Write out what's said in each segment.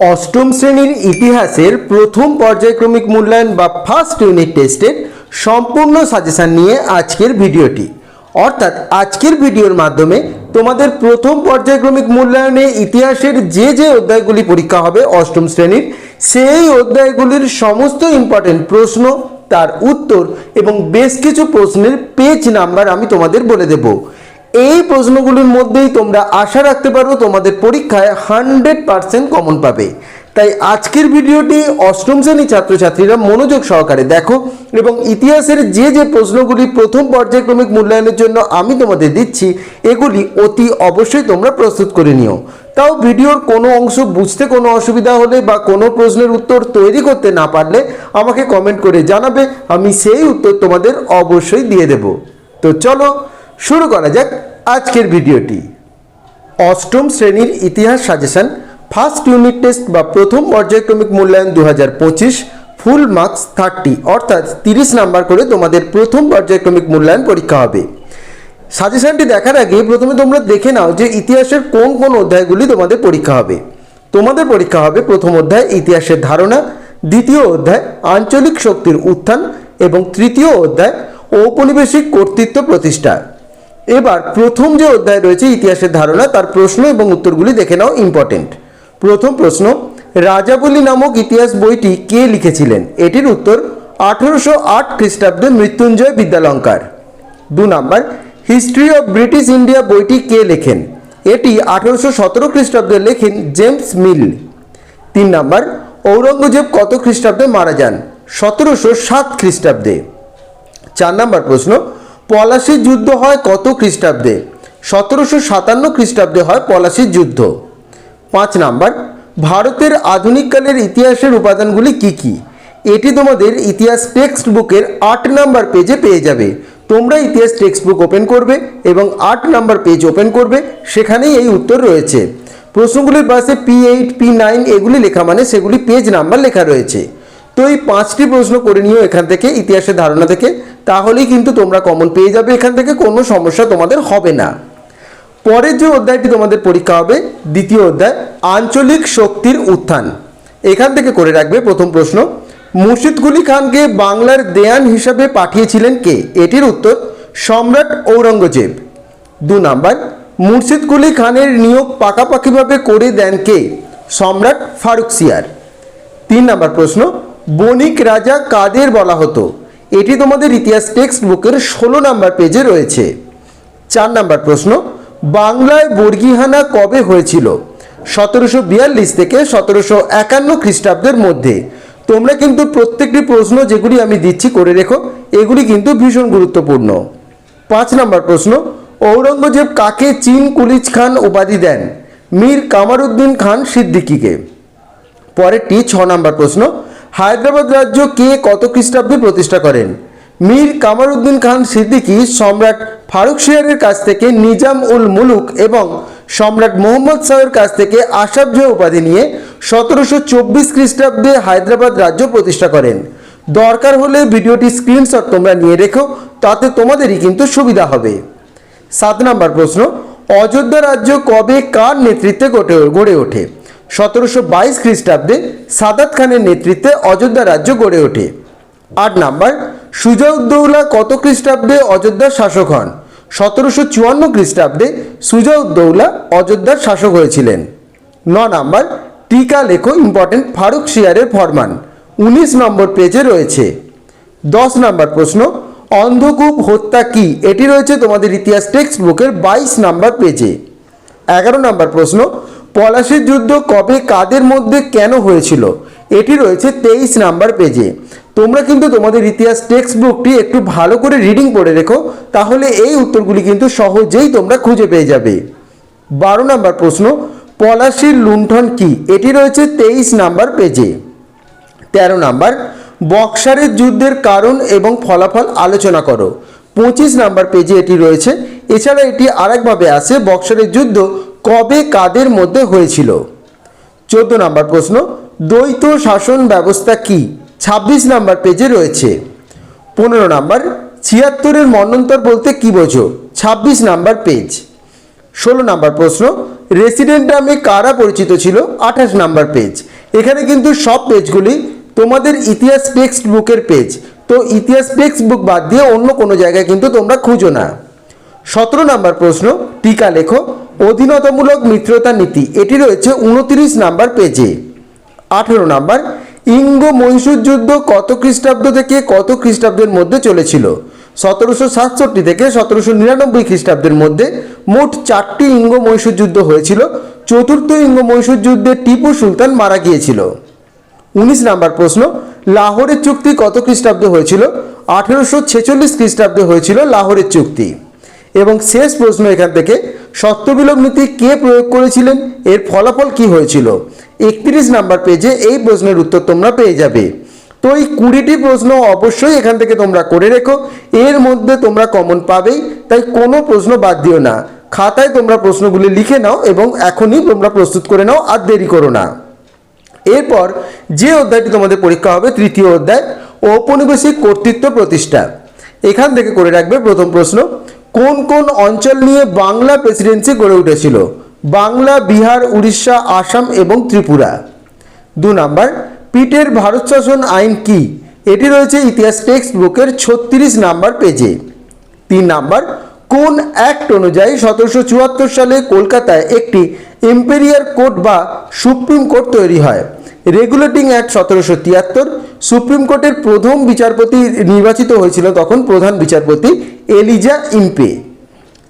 অষ্টম শ্রেণির ইতিহাসের প্রথম পর্যায়ক্রমিক মূল্যায়ন বা ফার্স্ট ইউনিট টেস্টের সম্পূর্ণ সাজেশন নিয়ে আজকের ভিডিওটি। অর্থাৎ আজকের ভিডিওর মাধ্যমে তোমাদের প্রথম পর্যায়ক্রমিক মূল্যায়নে ইতিহাসের যে যে অধ্যায়গুলি পরীক্ষা হবে অষ্টম শ্রেণির, সেই অধ্যায়গুলির সমস্ত ইম্পর্টেন্ট প্রশ্ন, তার উত্তর এবং বেশ কিছু প্রশ্নের পেজ নাম্বার আমি তোমাদের বলে দেবো। এই প্রশ্নগুলির মধ্যেই তোমরা আশা রাখতে পারো তোমাদের পরীক্ষায় হান্ড্রেড পার্সেন্ট কমন পাবে। তাই আজকের ভিডিওটি অষ্টম শ্রেণি ছাত্রছাত্রীরা মনোযোগ সহকারে দেখো এবং ইতিহাসের যে যে প্রশ্নগুলি প্রথম পর্যায়ক্রমিক মূল্যায়নের জন্য আমি তোমাদের দিচ্ছি, এগুলি অতি অবশ্যই তোমরা প্রস্তুত করে নিও। তাও ভিডিওর কোনো অংশ বুঝতে কোনো অসুবিধা হলে বা কোনো প্রশ্নের উত্তর তৈরি করতে না পারলে আমাকে কমেন্ট করে জানাবে, আমি সেই উত্তর তোমাদের অবশ্যই দিয়ে দেব। তো চলো শুরু করা যাক আজকের ভিডিওটি। অষ্টম শ্রেণির ইতিহাস সাজেশন ফার্স্ট ইউনিট টেস্ট বা প্রথম পর্যায়ক্রমিক মূল্যায়ন দু হাজার পঁচিশ ফুল মার্কস থার্টি অর্থাৎ তিরিশ নাম্বার করে তোমাদের প্রথম পর্যায়ক্রমিক মূল্যায়ন পরীক্ষা হবে। সাজেশনটি দেখার আগে প্রথমে তোমরা দেখে নাও যে ইতিহাসের কোন কোন অধ্যায়গুলি তোমাদের পরীক্ষা হবে। তোমাদের পরীক্ষা হবে প্রথম অধ্যায় ইতিহাসের ধারণা, দ্বিতীয় অধ্যায় আঞ্চলিক শক্তির উত্থান, এবং তৃতীয় অধ্যায় ঔপনিবেশিক কর্তৃত্ব প্রতিষ্ঠা। এবার প্রথম যে অধ্যায় রয়েছে ইতিহাসের ধারণা, তার প্রশ্ন এবং উত্তরগুলি দেখে নাও ইম্পর্টেন্ট প্রথম প্রশ্ন, রাজাবলী নামক ইতিহাস বইটি কে লিখেছিলেন? এটির উত্তর, আঠেরোশো আট খ্রিস্টাব্দে মৃত্যুঞ্জয় বিদ্যালঙ্কার। দু number, history of British India বইটি কে লেখেন? এটি আঠেরোশো সতেরো খ্রিস্টাব্দে লেখেন জেমস মিল। তিন নাম্বার, ঔরঙ্গজেব কত খ্রিস্টাব্দে মারা যান? সতেরোশো সাত খ্রিস্টাব্দে। চার নাম্বার প্রশ্ন পলাশির যুদ্ধ হয় কত খ্রিস্টাব্দে? সতেরোশো সাতান্ন খ্রিস্টাব্দে হয় পলাশির যুদ্ধ। পাঁচ নাম্বার, ভারতের আধুনিককালের ইতিহাসের উপাদানগুলি কি কি? এটি তোমাদের ইতিহাস টেক্সট বুকের আট নাম্বার পেজে পেয়ে যাবে। তোমরা ইতিহাস টেক্সট বুক ওপেন করবে এবং আট নাম্বার পেজ ওপেন করবে, সেখানেই এই উত্তর রয়েছে। প্রশ্নগুলির পাশে পি এইট পি নাইন এগুলি লেখা মানে সেগুলি পেজ নাম্বার লেখা রয়েছে। তো এই পাঁচটি প্রশ্ন করে নিও এখান থেকে ইতিহাসের ধারণা থেকে তাহলেই কিন্তু তোমরা কমন পেয়ে যাবে এখান থেকে, কোনো সমস্যা তোমাদের হবে না। পরের যে অধ্যায়টি তোমাদের পরীক্ষা হবে, দ্বিতীয় অধ্যায়, আঞ্চলিক শক্তির উত্থান। এখান থেকে করে রাখবে প্রথম প্রশ্ন মুর্শিদকুলি খানকে বাংলার দেয়ান হিসাবে পাঠিয়েছিলেন কে? এটির উত্তর, সম্রাট ঔরঙ্গজেব। দু নাম্বার মুর্শিদকুলি খানের নিয়োগ পাকাপাকিভাবে করে দেন কে? সম্রাট ফারুকসিয়ার তিন নাম্বার প্রশ্ন বণিক রাজা কাদের বলা হতো? এটি তোমাদের ইতিহাস টেক্সট বুকের ষোলো নাম্বার পেজে রয়েছে। চার নাম্বার প্রশ্ন, বাংলায় বর্গিহানা কবে হয়েছিল? সতেরোশো বিয়াল্লিশ থেকে সতেরোশো একান্ন খ্রিস্টাব্দের মধ্যে। তোমরা কিন্তু প্রত্যেকটি প্রশ্ন যেগুলি আমি দিচ্ছি করে রেখো, এগুলি কিন্তু ভীষণ গুরুত্বপূর্ণ। পাঁচ নাম্বার প্রশ্ন, ঔরঙ্গজেব কাকে চীন কুলিজ খান উপাধি দেন? মীর কামারুদ্দিন খান সিদ্দিকীকে। পরেরটি ছ নম্বর প্রশ্ন হায়দ্রাবাদ রাজ্য কে কত খ্রিস্টাব্দে প্রতিষ্ঠা করেন? মীর কামারুদ্দিন খান সিদ্দিকী, সম্রাট ফারুক শিয়ারের কাছ থেকে নিজাম উল মুলুক এবং সম্রাট মোহাম্মদ শাহের কাছ থেকে আসাবজ উপাধি নিয়ে সতেরোশো চব্বিশ খ্রিস্টাব্দে হায়দ্রাবাদ রাজ্য প্রতিষ্ঠা করেন। দরকার হলে ভিডিওটি স্ক্রিনশট তোমরা নিয়ে রেখো, তাতে তোমাদেরই কিন্তু সুবিধা হবে। সাত নম্বর প্রশ্ন, অযোধ্যা রাজ্য কবে কার নেতৃত্বে গড়ে ওঠে? সতেরোশো বাইশ খ্রিস্টাব্দে সাদাত খানের নেতৃত্বে অযোধ্যা রাজ্য গড়ে ওঠে। আট নাম্বার সুজাউদ্দৌলা কত খ্রিস্টাব্দে অযোধ্যার শাসক হন? সতেরোশো চুয়ান্ন খ্রিস্টাব্দে সুজাউদ্দৌলা অযোধ্যার শাসক হয়েছিলেন। ন নাম্বার, টিকা লেখো ইম্পর্টেন্ট ফারুক শিয়ারের ফরমান, উনিশ নম্বর পেজে রয়েছে। দশ নাম্বার প্রশ্ন, অন্ধকূপ হত্যা কি? এটি রয়েছে তোমাদের ইতিহাস টেক্সট বুকের বাইশ নাম্বার পেজে। এগারো নাম্বার প্রশ্ন পলাশির যুদ্ধ কবে কাদের মধ্যে কেন হয়েছিল? এটি রয়েছে তেইশ নাম্বার পেজে। তোমরা কিন্তু তোমাদের ইতিহাস টেক্সট বুকটি একটু ভালো করে রিডিং পড়ে রেখো, তাহলে এই উত্তরগুলি কিন্তু সহজেই তোমরা খুঁজে পেয়ে যাবে। বারো নাম্বার প্রশ্ন, পলাশির লুণ্ঠন কি? এটি রয়েছে তেইশ নাম্বার পেজে। তেরো নাম্বার, বক্সারের যুদ্ধের কারণ এবং ফলাফল আলোচনা করো। পঁচিশ নাম্বার পেজে এটি রয়েছে। এছাড়া এটি আরেকভাবে আসে বক্সারের যুদ্ধ কবে কাদের মধ্যে হয়েছিল? চোদ্দ নাম্বার প্রশ্ন, দ্বৈত শাসন ব্যবস্থা কি? ছাব্বিশ নাম্বার পেজে রয়েছে। পনেরো নাম্বার, ছিয়াত্তরের মন্বন্তর বলতে কি বোঝো? ছাব্বিশ নাম্বার পেজ। ষোলো নাম্বার প্রশ্ন, রেসিডেন্ট নামে কারা পরিচিত ছিল? আঠাশ নাম্বার পেজ। এখানে কিন্তু সব পেজগুলি তোমাদের ইতিহাস টেক্সট বুকের পেজ। তো ইতিহাস টেক্সট বুক বাদ দিয়ে অন্য কোনো জায়গায় কিন্তু তোমরা খুঁজো না। সতেরো নাম্বার প্রশ্ন, টিকা লেখো, অধীনতামূলক মিত্রতা নীতি, এটি রয়েছে উনত্রিশ নাম্বার পেজে। আঠেরো নাম্বার, ইঙ্গ মহীশূর যুদ্ধ কত খ্রিস্টাব্দ থেকে কত খ্রিস্টাব্দের মধ্যে চলেছিল? সতেরোশো সাতষট্টি থেকে সতেরোশো নিরানব্বই খ্রিস্টাব্দের মধ্যে মোট চারটি ইঙ্গ মহীশূর যুদ্ধ হয়েছিল। চতুর্থ ইঙ্গ মহীশূর যুদ্ধে টিপু সুলতান মারা গিয়েছিল। উনিশ নাম্বার প্রশ্ন, লাহোরের চুক্তি কত খ্রিস্টাব্দে হয়েছিল? আঠেরোশো ছেচল্লিশ খ্রিস্টাব্দে হয়েছিল লাহোরের চুক্তি। এবং শেষ প্রশ্ন এখান থেকে, সত্যবিলোপ নীতি কে প্রয়োগ করেছিলেন? এর ফলাফল কি হয়েছিল? একত্রিশ নাম্বার পেজে এই প্রশ্নের উত্তর তোমরা পেয়ে যাবে। তো এই কুড়িটি প্রশ্ন অবশ্যই এখান থেকে তোমরা করে রেখো। এর মধ্যে তোমরা কমন পাবেই, তাই কোনো প্রশ্ন বাদ দিও না। খাতায় তোমরা প্রশ্নগুলি লিখে নাও এবং এখনই তোমরা প্রস্তুত করে নাও আর দেরি করো না। এরপর যে অধ্যায়টি তোমাদের পরীক্ষা হবে, তৃতীয় অধ্যায়, ঔপনিবেশিক কর্তৃত্ব প্রতিষ্ঠা। এখান থেকে করে রাখবে প্রথম প্রশ্ন। কোন কোন অঞ্চল নিয়ে বাংলা প্রেসিডেন্সি গড়ে উঠেছিল? বাংলা, বিহার, উড়িষ্যা, আসাম এবং ত্রিপুরা। দু নাম্বার, পিটের ভারত শাসন আইন কি? এটি রয়েছে ইতিহাস টেক্সট বুকের ছত্রিশ নাম্বার পেজে তিন নাম্বার, কোন অ্যাক্ট অনুযায়ী সতেরোশো চুয়াত্তর সালে কলকাতায় একটি এম্পেরিয়ার কোর্ট বা সুপ্রিম কোর্ট তৈরি হয়? রেগুলেটিং অ্যাক্ট সতেরোশো তিয়াত্তর সুপ্রিম কোর্টের প্রথম বিচারপতি নির্বাচিত হয়েছিল তখন প্রধান বিচারপতি এলিজা ইম্পে।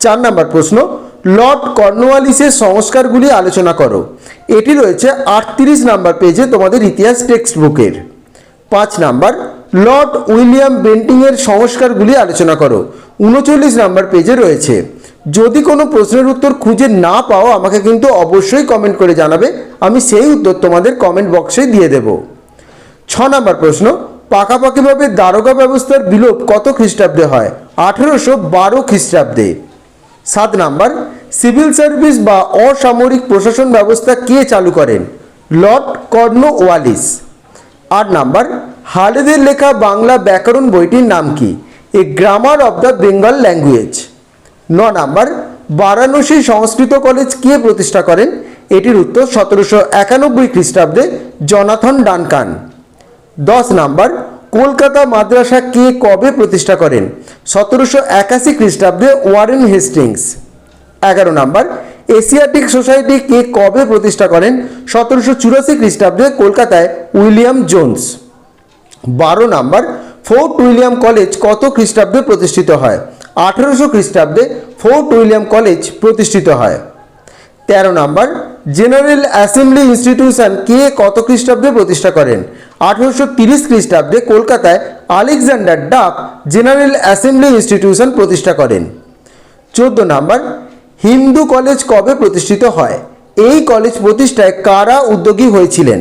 চার নাম্বার প্রশ্ন, লর্ড কর্নওয়ালিসের সংস্কারগুলি আলোচনা করো। এটি রয়েছে আটত্রিশ নাম্বার পেজে তোমাদের ইতিহাস টেক্সট বুকের পাঁচ নাম্বার, লর্ড উইলিয়াম বেন্টিংয়ের সংস্কারগুলি আলোচনা করো। উনচল্লিশ নাম্বার পেজে রয়েছে যদি কোনো প্রশ্নের উত্তর খুঁজে না পাও, আমাকে কিন্তু অবশ্যই কমেন্ট করে জানাবে। আমি সেই উত্তর তোমাদের কমেন্ট বক্সে দিয়ে দেব। ছ নাম্বার প্রশ্ন, পাকাপাকিভাবে দারোগা ব্যবস্থার বিলোপ কত খ্রিস্টাব্দে হয়? আঠেরোশো বারো খ্রিস্টাব্দে। সাত নাম্বার, সিভিল সার্ভিস বা অসামরিক প্রশাসন ব্যবস্থা কে চালু করেন? লর্ড কর্নো ওয়ালিস আট নাম্বার, হালেদের লেখা বাংলা ব্যাকরণ বইটির নাম কি? A grammar of the Bengal language. ন নাম্বার, বারাণসী সংস্কৃত কলেজ কে প্রতিষ্ঠা করেন? এটির উত্তর সতেরোশো একানব্বই খ্রিস্টাব্দে জনাথন ডানকান। দশ নাম্বার, কলকাতা মাদ্রাসা কে কবে প্রতিষ্ঠা করেন? সতেরোশো একাশি খ্রিস্টাব্দে ওয়ারেন হেস্টিংস। এগারো নাম্বার, এশিয়াটিক সোসাইটি কে কবে প্রতিষ্ঠা করেন? সতেরোশো চুরাশি খ্রিস্টাব্দে কলকাতায় উইলিয়াম জোন্স। বারো নাম্বার ফোর্ট উইলিয়াম কলেজ কত খ্রিস্টাব্দে প্রতিষ্ঠিত হয়? আঠেরোশো খ্রিস্টাব্দে ফোর্ট উইলিয়াম কলেজ প্রতিষ্ঠিত হয়। তেরো নাম্বার, জেনারেল অ্যাসেম্বলি ইনস্টিটিউশন কে কত খ্রিস্টাব্দে প্রতিষ্ঠা করেন? আঠেরোশো তিরিশ খ্রিস্টাব্দে কলকাতায় আলেকজান্ডার ডাক জেনারেল অ্যাসেম্বলি ইনস্টিটিউশন প্রতিষ্ঠা করেন। চোদ্দ নাম্বার, হিন্দু কলেজ কবে প্রতিষ্ঠিত হয়? এই কলেজ প্রতিষ্ঠায় কারা উদ্যোগী হয়েছিলেন?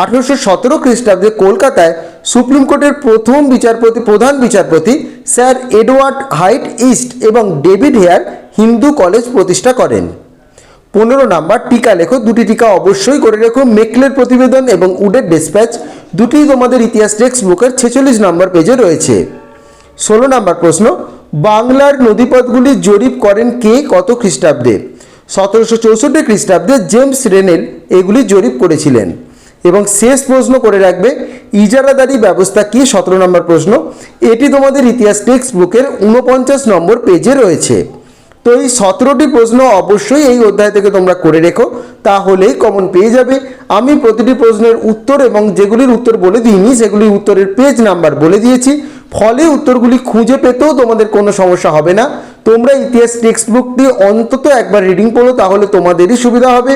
আঠেরোশো সতেরো খ্রিস্টাব্দে কলকাতায় সুপ্রিম কোর্টের প্রথম বিচারপতি, প্রধান বিচারপতি স্যার এডওয়ার্ড হাইট ইস্ট এবং ডেভিড হেয়ার হিন্দু কলেজ প্রতিষ্ঠা করেন। পনেরো নাম্বার টিকা লেখো, দুটি টিকা অবশ্যই করে রেখো, মেকলের প্রতিবেদন এবং উডের ডিসপ্যাচ, দুটি তোমাদের ইতিহাস টেক্সট বুকের ছেচল্লিশ নম্বর পেজে রয়েছে। ষোলো নাম্বার প্রশ্ন, বাংলার নদীপথগুলি জরিপ করেন কে কত খ্রিস্টাব্দে? সতেরোশো চৌষট্টি খ্রিস্টাব্দে জেমস রেনেল এগুলি জরিপ করেছিলেন। এবং শেষ প্রশ্ন করে রাখবে, ইজারাদারি ব্যবস্থা কি? সতেরো নম্বর প্রশ্ন, এটি তোমাদের ইতিহাস টেক্সট বুকের উনপঞ্চাশ নম্বর পেজে রয়েছে। তো এই সতেরোটি প্রশ্ন অবশ্যই এই অধ্যায় থেকে তোমরা করে রেখো, তাহলেই কমন পেয়ে যাবে। আমি প্রতিটি প্রশ্নের উত্তর এবং যেগুলির উত্তর বলে দিইনি সেগুলির উত্তরের পেজ নাম্বার বলে দিয়েছি। ফলে উত্তরগুলি খুঁজে পেতেও তোমাদের কোনো সমস্যা হবে না। তোমরা ইতিহাস টেক্সট বুকটি অন্তত একবার রিডিং পড়ো, তাহলে তোমাদেরই সুবিধা হবে।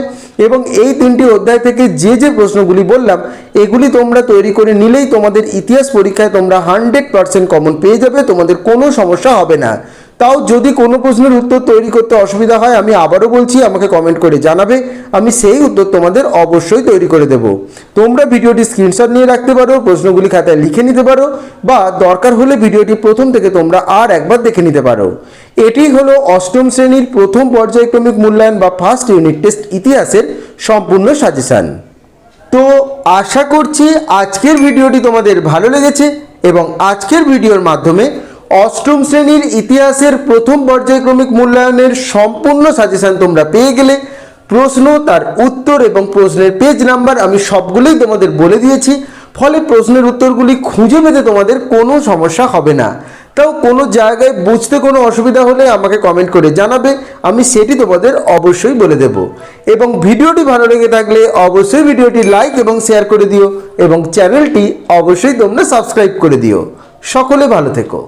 এবং এই তিনটি অধ্যায় থেকে যে যে প্রশ্নগুলি বললাম, এগুলি তোমরা তৈরি করে নিলেই তোমাদের ইতিহাস পরীক্ষায় তোমরা হান্ড্রেড পার্সেন্ট কমন পেয়ে যাবে, তোমাদের কোনো সমস্যা হবে না। তাও যদি কোনো প্রশ্নের উত্তর তৈরি করতে অসুবিধা হয়, আমি আবারও বলছি, আমাকে কমেন্ট করে জানাবে। আমি সেই উত্তর তোমাদের অবশ্যই তৈরি করে দেব। তোমরা ভিডিওটি স্ক্রিনশট নিয়ে রাখতে পারো, প্রশ্নগুলি খাতায় লিখে নিতে পারো, বা দরকার হলে ভিডিওটি প্রথম থেকে তোমরা আর একবার দেখে নিতে পারো। এটি হলো অষ্টম শ্রেণির প্রথম পর্যায়ক্রমিক মূল্যায়ন বা ফার্স্ট ইউনিট টেস্ট ইতিহাসের সম্পূর্ণ সাজেশান তো আশা করছি আজকের ভিডিওটি তোমাদের ভালো লেগেছে এবং আজকের ভিডিওর মাধ্যমে অষ্টম শ্রেণির ইতিহাসের প্রথম পর্যায়ক্রমিক মূল্যায়নের সম্পূর্ণ সাজেশন তোমরা পেয়ে গেলে প্রশ্ন, তার উত্তর এবং প্রশ্নের পেজ নাম্বার আমি সবগুলোই তোমাদের বলে দিয়েছি। ফলে প্রশ্নের উত্তরগুলি খুঁজে পেতে তোমাদের কোনো সমস্যা হবে না। তাও কোনো জায়গায় বুঝতে কোনো অসুবিধা হলে আমাকে কমেন্ট করে জানাবে, আমি সেটি তোমাদের অবশ্যই বলে দেব। এবং ভিডিওটি ভালো লেগে থাকলে অবশ্যই ভিডিওটি লাইক এবং শেয়ার করে দিও এবং চ্যানেলটি অবশ্যই তোমরা সাবস্ক্রাইব করে দিও। সকলে ভালো থেকো।